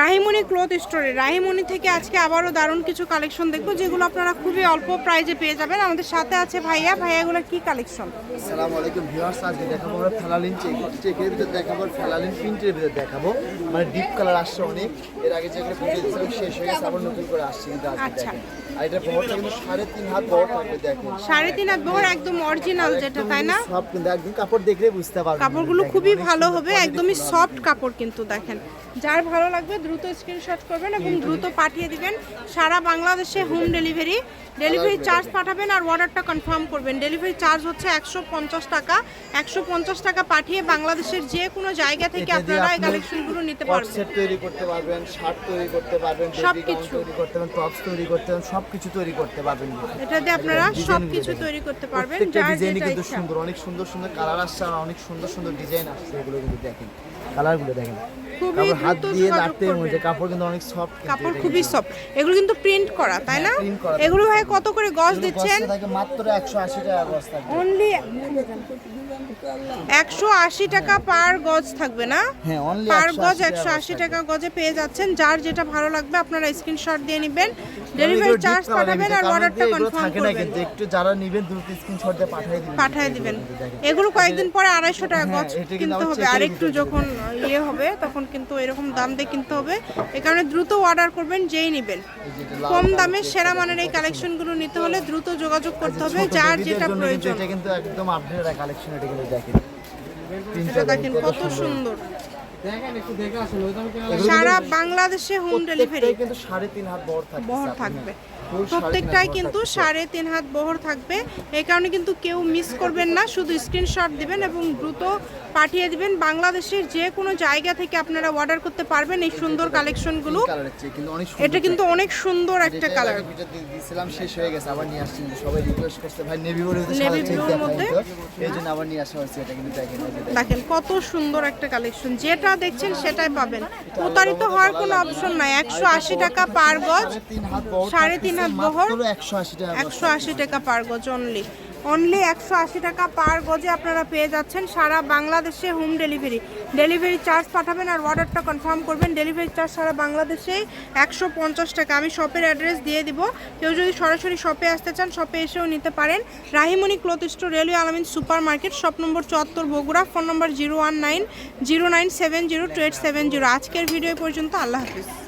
Rahimoni cloth স্টোরে। রাহিমণি থেকে আজকে আবারও দারুণ কিছু কালেকশন দেখব যেগুলো আপনারা খুবই অল্প প্রাইজে পেয়ে যাবেন। আমাদের সাথে আছে ভাইয়া। ভাইয়াগুলোর কি কালেকশন আসসালামু আলাইকুম ভিউয়ার্স আজকে দেখাবো আমরা ফেলালিন চেক চেকের ভিতর দেখাবো ফেলালিন প্রিন্টের ভিতর দেখাবো। মানে ডিপ কালার আসছে অনেক। এর আগে যেগুলো ভিডিও দিয়েছিলাম শেষ হয়ে গেছে আবার নতুন করে আসছে কিন্তু আজকে আচ্ছা। দেখেন। আর এটা বহরটা কিন্তু সাড়ে তিন হাত বহর থাকবে দেখেন। সাড়ে তিন হাত বহর একদম অরিজিনাল যেটা তাই না? সব কিন্তু একদম কাপড় দেখলে বুঝতে পারবেন। কাপড়গুলো খুবই ভালো হবে একদমই সফট কাপড় কিন্তু দেখেন। যার ভালো লাগবে দ্রুত স্ক্রিনশট করবেন এবং দ্রুত পাঠিয়ে দিবেন। সারা বাংলাদেশে হোম ডেলিভারি ডেলিভারি চার্জ পাঠাবেন আর অর্ডারটা কনফার্ম করবেন। ডেলিভারি চার্জ হচ্ছে একশো পঞ্চাশ টাকা। একশো পঞ্চাশ টাকা পাঠিয়ে বাংলাদেশের যে কোনো জায়গা থেকে আপনারা এই কালেকশনগুলো নিতে পারবেন। তৈরি করতে পারবেন শার্ট তৈরি করতে পারবেন বেবি সবকিছু। তৈরি করতে পারবেন টপস তৈরি করতে পারবেন সবকিছু তৈরি করতে পারবেন এটা দিয়ে আপনারা সব কিছু তৈরি করতে পারবেন যার ডিজাইনই যেটা কিন্তু সুন্দর অনেক সুন্দর সুন্দর কালার আসছে আর অনেক সুন্দর সুন্দর ডিজাইন আসছে এগুলো কিন্তু দেখেন। কালারগুলো দেখেন। খুবই হাত দিয়ে। মধ্যে কাপড় কিন্তু অনেক সফট কাপড় খুবই সফট এগুলো কিন্তু প্রিন্ট করা তাই না? হ্যাঁ, করা। এগুলো ভাই কত করে গজ দিচ্ছেন? মাত্র একশো আশি টাকা বস্তা অনলি একশো আশি টাকা পার গজ থাকবে না? হ্যাঁ অনলি পার গজ একশো আশি টাকা গজে পেয়ে যাচ্ছেন। যার যেটা ভালো লাগবে আপনারা স্ক্রিনশট দিয়ে নেবেন। ডেলিভারি চার্জ পাঠাবেন আর অর্ডারটা কনফার্ম থাকে না করবেন। কিন্তু একটু যারা নেবেন দ্রুত স্ক্রিনশট দিয়ে পাঠিয়ে দিবেন। পাঠিয়ে দিবেন। এগুলো কয়েকদিন পরে আড়াইশো টাকা হ্যাঁ, গজ কিনতে হবে। আর একটু যখন ইয়ে হবে তখন কিন্তু এরকম দাম দিয়ে কিনতে হবে। এ কারণে দ্রুত অর্ডার করবেন যেই নেবেন। কম দামে সেরা মানের এই কালেকশনগুলো নিতে হলে দ্রুত যোগাযোগ করতে হবে যার যেটা প্রয়োজন। এটা কিন্তু একদম আপডেট কালেকশন এটা কিন্তু দেখেন। এটা দেখেন কত সুন্দর। সারা বাংলাদেশে হোম ডেলিভারি কিন্তু সাড়ে তিন হাত থাকবে বহর থাকবে। প্রত্যেকটাই কিন্তু সাড়ে তিন হাত বহর থাকবে। এই কারণে কিন্তু কেউ মিস করবেন না শুধু স্ক্রিনশট দিবেন এবং দ্রুত পাঠিয়ে দিবেন। বাংলাদেশের যে কোনো জায়গা থেকে আপনারা অর্ডার করতে পারবেন এই সুন্দর কালেকশনগুলো এটা কিন্তু অনেক সুন্দর একটা কালার দিয়েছিলাম শেষ হয়ে গেছে আবার নিয়ে আসছি। সবাই রিকোয়েস্ট করছে ভাই নেভি ব্লুর মধ্যে? এই জন্য আবার নিয়ে আসা হয়েছে এটা কিন্তু। দেখেন কত সুন্দর একটা কালেকশন যেটা দেখছেন সেটাই পাবেন। প্রতারিত হওয়ার কোনো অপশন নাই। একশো আশি টাকা পার গজ সাড়ে তিন হাত বহর একশো আশি টাকা পার গজ অনলি অনলি একশো আশি টাকা পার গজে আপনারা পেয়ে যাচ্ছেন সারা বাংলাদেশে হোম ডেলিভারি ডেলিভারি চার্জ পাঠাবেন আর অর্ডারটা কনফার্ম করবেন। ডেলিভারি চার্জ সারা বাংলাদেশে একশো পঞ্চাশ টাকা। আমি শপের অ্যাড্রেস দিয়ে দিব। কেউ যদি সরাসরি শপে আসতে চান শপে এসেও নিতে পারেন। Rahimoni cloth store railway Alamin super market shop number চুয়াত্তর, Bogura phone number zero one nine zero nine seven zero two eight seven zero আজকের ভিডিও পর্যন্ত। আল্লাহ হাফিজ।